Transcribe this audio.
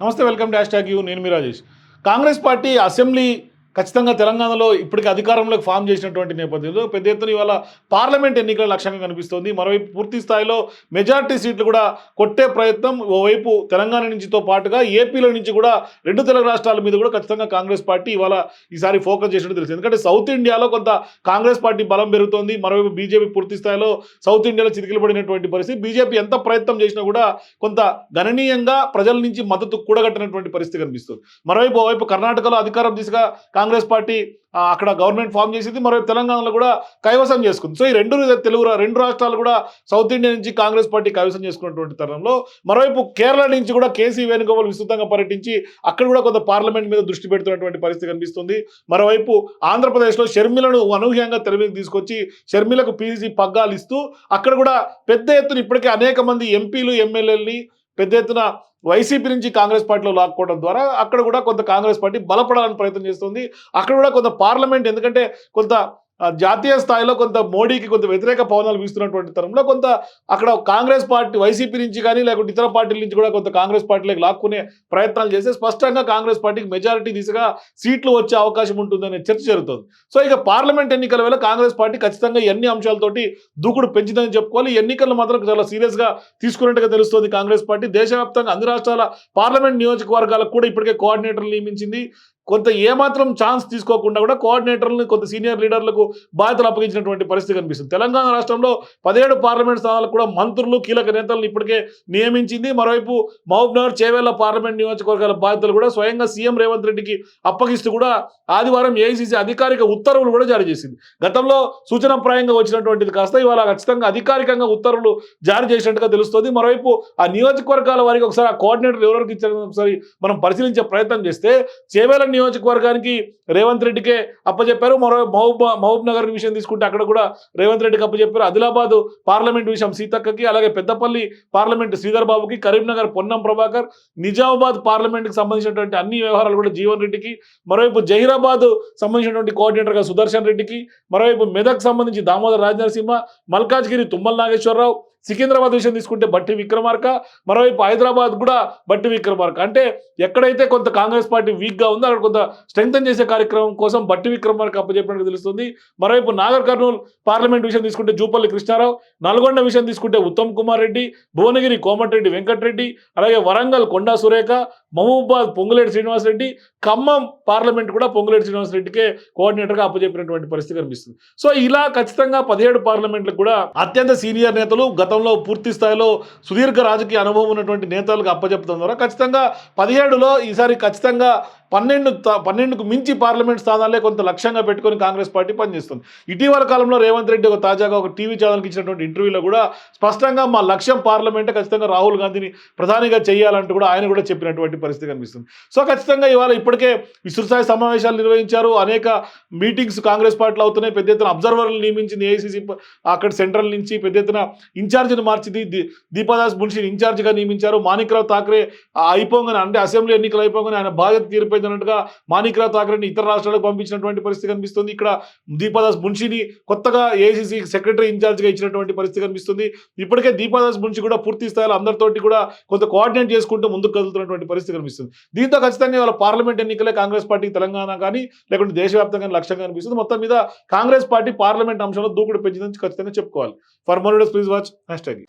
నమస్తే welcome to hashtag U నేను మీ రాజేష్ కాంగ్రెస్ పార్టీ అసెంబ్లీ ఖచ్చితంగా తెలంగాణలో ఇప్పటికి అధికారంలోకి ఫామ్ చేసినటువంటి నేపథ్యంలో పెద్ద ఎత్తున ఇవాళ పార్లమెంట్ ఎన్నికల లక్ష్యంగా కనిపిస్తోంది. మరోవైపు పూర్తి స్థాయిలో మెజార్టీ సీట్లు కూడా కొట్టే ప్రయత్నం ఓవైపు తెలంగాణ నుంచితో పాటుగా ఏపీలో నుంచి కూడా రెండు తెలుగు రాష్ట్రాల మీద కూడా ఖచ్చితంగా కాంగ్రెస్ పార్టీ ఇవాళ ఈసారి ఫోకస్ చేసినట్టు తెలుసు ఎందుకంటే సౌత్ ఇండియాలో కొంత కాంగ్రెస్ పార్టీ బలం పెరుగుతోంది. మరోవైపు బీజేపీ పూర్తి స్థాయిలో సౌత్ ఇండియాలో చితికిలబడినటువంటి పరిస్థితి. బీజేపీ ఎంత ప్రయత్నం చేసినా కూడా కొంత గణనీయంగా ప్రజల నుంచి మద్దతు కూడగట్టినటువంటి పరిస్థితి కనిపిస్తుంది. మరోవైపు ఓవైపు కర్ణాటకలో అధికారం దిశగా కాంగ్రెస్ పార్టీ అక్కడ గవర్నమెంట్ ఫామ్ చేసింది మరో తెలంగాణలో కూడా కైవసం చేసుకుంది. సో ఈ రెండు తెలుగు రెండు రాష్ట్రాలు కూడా సౌత్ ఇండియా నుంచి కాంగ్రెస్ పార్టీ కైవసం చేసుకున్నటువంటి తరుణంలో మరోవైపు కేరళ నుంచి కూడా కేసీ వేణుగోపాల్ విస్తృతంగా పర్యటించి అక్కడ కూడా కొంత పార్లమెంట్ మీద దృష్టి పెడుతున్నటువంటి పరిస్థితి కనిపిస్తుంది. మరోవైపు ఆంధ్రప్రదేశ్లో షర్మిలను అనూహ్యంగా తెర తీసుకొచ్చి షర్మిలకు పీసీసీ పగ్గాలు ఇస్తూ అక్కడ కూడా పెద్ద ఎత్తున ఇప్పటికే అనేక మంది ఎంపీలు ఎమ్మెల్యేలని పెద్ద ఎత్తున వైసీపీ నుంచి కాంగ్రెస్ పార్టీలో లాక్కోవడం ద్వారా అక్కడ కూడా కొంత కాంగ్రెస్ పార్టీ బలపడాలని ప్రయత్నం చేస్తుంది. అక్కడ కూడా కొంత పార్లమెంట్ ఎందుకంటే కొంత జాతీయ స్థాయిలో కొంత మోడీకి కొంత వ్యతిరేక పవనాలు వీస్తున్నటువంటి తరంలో కొంత అక్కడ కాంగ్రెస్ పార్టీ వైసీపీ నుంచి కానీ లేకుంటే ఇతర పార్టీల నుంచి కూడా కొంత కాంగ్రెస్ పార్టీలోకి లాక్కునే ప్రయత్నాలు చేస్తే స్పష్టంగా కాంగ్రెస్ పార్టీకి మెజారిటీ దిశగా సీట్లు వచ్చే అవకాశం ఉంటుందనే చర్చ జరుగుతుంది. సో ఇక పార్లమెంట్ ఎన్నికల వేళ కాంగ్రెస్ పార్టీ ఖచ్చితంగా ఎన్ని అంశాలతోటి దూకుడు పెంచిందని చెప్పుకోవాలి. ఎన్నికలు మాత్రం చాలా సీరియస్గా తీసుకున్నట్టుగా తెలుస్తోంది కాంగ్రెస్ పార్టీ. దేశవ్యాప్తంగా అన్ని రాష్ట్రాల పార్లమెంట్ నియోజకవర్గాలకు కూడా ఇప్పటికే కోఆర్డినేటర్లు నియమించింది. కొంత ఏమాత్రం ఛాన్స్ తీసుకోకుండా కూడా కోఆర్డినేటర్లను కొంత సీనియర్ లీడర్లకు బాధ్యతలు అప్పగించినటువంటి పరిస్థితి కనిపిస్తుంది. తెలంగాణ రాష్ట్రంలో పదిహేడు పార్లమెంట్ స్థానాలకు కూడా మంత్రులు కీలక నేతలను ఇప్పటికే నియమించింది. మరోవైపు మహబూబ్నగర్ చేవేళ్ళ పార్లమెంట్ నియోజకవర్గాల బాధ్యతలు కూడా స్వయంగా సీఎం రేవంత్ రెడ్డికి అప్పగిస్తూ కూడా ఆదివారం ఏఐసీసీ అధికారిక ఉత్తర్వులు కూడా జారీ చేసింది. గతంలో సూచనప్రాయంగా వచ్చినటువంటిది కాస్త ఇవాళ ఖచ్చితంగా అధికారికంగా ఉత్తర్వులు జారీ చేసినట్టుగా తెలుస్తుంది. మరోవైపు ఆ నియోజకవర్గాల వారికి ఒకసారి ఆ కోఆర్డినేటర్ ఎవరెవరికి ఇచ్చారని ఒకసారి మనం పరిశీలించే ప్రయత్నం చేస్తే చేవేల నియోజకవర్గానికి రేవంత్ రెడ్డికే అప్పచెప్పారు మరో మహబూబ్ మహబూబ్ నగర్ విషయం తీసుకుంటే అక్కడ కూడా రేవంత్ రెడ్డికి అప్పచెప్పారు ఆదిలాబాద్ పార్లమెంట్ విషయం సీతక్కకి అలాగే పెద్దపల్లి పార్లమెంట్ శ్రీధర్ బాబుకి కరీంనగర్ పొన్నం ప్రభాకర్ నిజామాబాద్ పార్లమెంట్కి సంబంధించినటువంటి అన్ని వ్యవహారాలు కూడా జీవన్ రెడ్డికి మరోవైపు జహీరాబాద్ సంబంధించినటువంటి కోఆర్డినేటర్గా సుదర్శన్ రెడ్డికి మరోవైపు మెదక్ సంబంధించి దామోదర్ రాజనరసింహ మల్కాజ్గిరి తుమ్మల నాగేశ్వరరావు సికింద్రాబాద్ విషయం తీసుకుంటే బట్టి విక్రమార్క మరోవైపు హైదరాబాద్ కూడా బట్టి విక్రమార్క. అంటే ఎక్కడైతే కొంత కాంగ్రెస్ పార్టీ వీక్గా ఉందో అక్కడ కొంత స్ట్రెంగ్తన్ చేసే కార్యక్రమం కోసం బట్టి విక్రమార్క అప్పచెప్పినట్టు తెలుస్తుంది. మరోవైపు నాగర్ కర్నూలు పార్లమెంట్ విషయం తీసుకుంటే జూపల్లి కృష్ణారావు నల్గొండ విషయం తీసుకుంటే ఉత్తమ్ కుమార్ రెడ్డి భువనగిరి కోమటిరెడ్డి వెంకటరెడ్డి అలాగే వరంగల్ కొండా సురేఖ మహబూబాద్ పొంగులేటి శ్రీనివాసరెడ్డి ఖమ్మం పార్లమెంట్ కూడా పొంగులేటి శ్రీనివాసరెడ్డికే కోఆర్డినేటర్గా అప్పచెప్పినటువంటి పరిస్థితి కనిపిస్తుంది. సో ఇలా ఖచ్చితంగా పదిహేడు పార్లమెంట్లకు కూడా అత్యంత సీనియర్ నేతలు గతంలో పూర్తి స్థాయిలో సుదీర్ఘ రాజకీయ అనుభవం ఉన్నటువంటి నేతలకు అప్పచెప్పడం ద్వారా ఖచ్చితంగా పదిహేడులో ఈసారి ఖచ్చితంగా పన్నెండు పన్నెండుకు మించి పార్లమెంట్ స్థానాలే కొంత లక్ష్యంగా పెట్టుకొని కాంగ్రెస్ పార్టీ పనిచేస్తుంది. ఇటీవల కాలంలో రేవంత్ రెడ్డి ఒక తాజాగా ఒక టీవీ ఛానల్కి ఇచ్చినటువంటి ఇంటర్వ్యూలో కూడా స్పష్టంగా మా లక్ష్యం పార్లమెంటే ఖచ్చితంగా రాహుల్ గాంధీని ప్రధానిగా చేయాలంటూ కూడా ఆయన కూడా చెప్పినటువంటి పరిస్థితి కనిపిస్తుంది. సో ఖచ్చితంగా ఇవాళ ఇప్పటికే విస్తృతస్థాయి సమావేశాలు నిర్వహించారు. అనేక మీటింగ్స్ కాంగ్రెస్ పార్టీలో అవుతున్నాయి. పెద్ద ఎత్తున అబ్జర్వర్లు నియమించింది ఏఐసీసీ అక్కడ సెంట్రల్ నుంచి పెద్ద ఎత్తున ఇన్ఛార్జిని మార్చింది దీపాదాస్ మున్షిని ఇన్ఛార్జిగా నియమించారు. మాణిక్రావు థాకరే ఆ అయిపోగానే అంటే అసెంబ్లీ ఎన్నికలు అయిపోగానే ఆయన బాధ్యత తీరిపోయింది అన్నట్టుగా మాణిక్రావు థాకరేని ఇతర రాష్ట్రాలకు పంపించినటువంటి పరిస్థితి కనిపిస్తుంది. ఇక్కడ దీపాదాస్ మున్షిని కొత్తగా ఏఐసీసీ సెక్రటరీ ఇన్ఛార్జ్గా ఇచ్చినటువంటి పరిస్థితి కనిపిస్తుంది. ఇప్పటికే దీపాదాస్ మున్షి కూడా పూర్తి స్థాయిలో అందరితోటి కూడా కొంత కోఆర్డినేట్ చేసుకుంటూ ముందుకు కదులుతున్నటువంటి పరిస్థితి కనిపిస్తుంది. దీంతో ఖచ్చితంగా ఇవాళ పార్లమెంట్ ఎన్నికలే కాంగ్రెస్ పార్టీ తెలంగాణ కానీ లేకుంటే దేశవ్యాప్తంగా లక్ష్యంగా కనిపిస్తుంది. మొత్తం మీద కాంగ్రెస్ పార్టీ పార్లమెంట్ అంశంలో దూకుడు పెంచిందని ఖచ్చితంగా చెప్పుకోవాలి. For more please watch hashtag